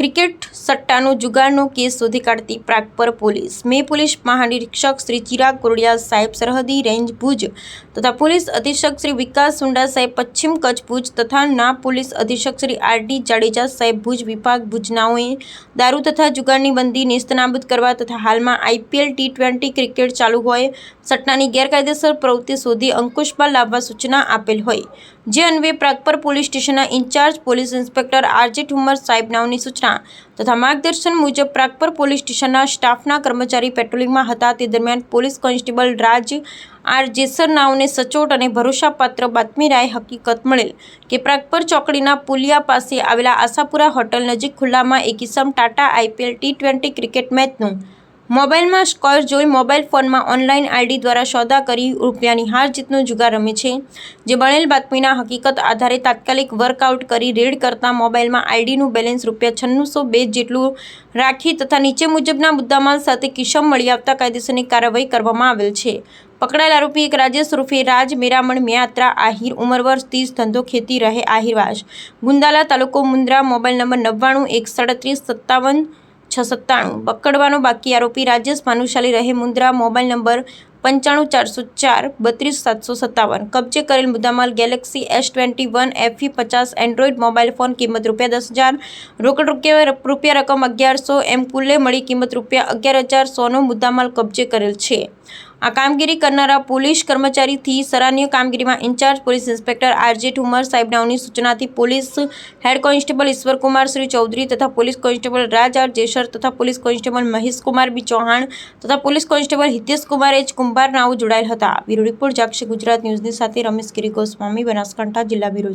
Cricket સટ્ટાનો જુગારનો case શોધી કાઢતી Pragpar police. મે પોલીસ મહાનિરીક્ષક શ્રી ચિરાગ કોરડિયા સાહેબ સરહદી રેન્જ ભુજ તથા પોલીસ અધિક્ષક શ્રી વિકાસ સુંડા સાહેબ પશ્ચિમ કચ્છ ભુજ તથા ના પોલીસ અધિક્ષક શ્રી આર ડી જાડેજા સાહેબ ભુજ વિભાગ ભુજનાઓએ દારૂ તથા જુગારની બંદી નેસ્તનાબૂદ કરવા તથા હાલમાં આઈપીએલ, ટી ટ્વેન્ટી ક્રિકેટ ચાલુ હોય, સટ્ટાની ગેરકાયદેસર પ્રવૃત્તિ શોધી અંકુશમાં લાવવા સૂચના આપેલ હોય. જે અન્વયે પ્રાગપર પોલીસ સ્ટેશનના incharge police inspector RJ Thumar સાહેબ નામની સૂચના તથા માર્ગદર્શન મુજબ પ્રાગપર પોલીસ સ્ટેશનના સ્ટાફના કર્મચારી પેટ્રોલિંગમાં હતા. તે દરમિયાન police constable Raj R Jesar નાવને સચોટ અને ભરોસાપાત્ર બાતમી રાય હકીકત મળેલ કે પ્રાગપર ચોકડીના પુલિયા પાસે આવેલા આશાપુરા હોટલ નજીક ખુલ્લામાં એક કિસમ Tata IPL T twenty cricket મેચનું મોબાઈલમાં સ્કોર જોઈ મોબાઈલ ફોનમાં ઓનલાઈન આઈડી દ્વારા સોદા કરી રૂપિયાની હાર જીતનો જુગાર રમે છે, જે બનેલ બાતમીના હકીકત આધારે તાત્કાલિક વર્કઆઉટ કરી રેડ કરતા મોબાઈલમાં આઈડીનું બેલેન્સ રૂપિયા છન્નુસો બે જેટલું રાખી તથા નીચે મુજબના મુદ્દામાલ સાથે કિશમ મળી આવતા કાયદેસરની કાર્યવાહી કરવામાં આવેલ છે. પકડાયેલ આરોપી એક રાજેશ રૂફે રાજ મેરામણ મેયાત્રા આહિર ઉંમર વર્ષ ત્રીસ ધંધો ખેતી રહે આહિરવાસ ગુંદાલા તાલુકો મુન્દ્રા મોબાઈલ નંબર નવ્વાણું, એક સાડત્રીસ, સત્તાવન છ સત્તાણું. પકડવાનો બાકી આરોપી રાજેશ ભાનુશાલી રહે મુન્દ્રા મોબાઈલ નંબર પંચાણું ચારસો ચાર, બત્રીસ સાતસો સત્તાવન. કબજે કરેલ મુદ્દામાલ ગેલેક્સી એસ ટ્વેન્ટી વન એફી પચાસ એન્ડ્રોઈડ મોબાઈલ ફોન કિંમત રૂપિયા દસ હજાર, રોકડ રૂપિયા રૂપિયા રકમ અગિયારસો, એમ કુલે મળી કિંમત રૂપિયા અગિયાર હજાર સોનો મુદ્દામાલ કબજે કરેલ છે. આ કામગીરી કરનારા પોલીસ કર્મચારીથી સરાહનીય કામગીરીમાં incharge police inspector RJ Thumar સાહેબનાઓની સૂચનાથી police head constable Ishwarkumar Shri Chaudhari તથા police constable Raj R Jesar તથા police constable Maheshkumar B Chauhan તથા પોલીસ કોન્સ્ટેબલ હિતેશકુમાર એચ કુંભાર નાઓ જોડાયેલ હતા. બ્યુરો રિપોર્ટ જાગશે ગુજરાત ન્યૂઝની સાથે રમેશ ગિરી ગોસ્વામી બનાસકાંઠા જિલ્લા બ્યુરો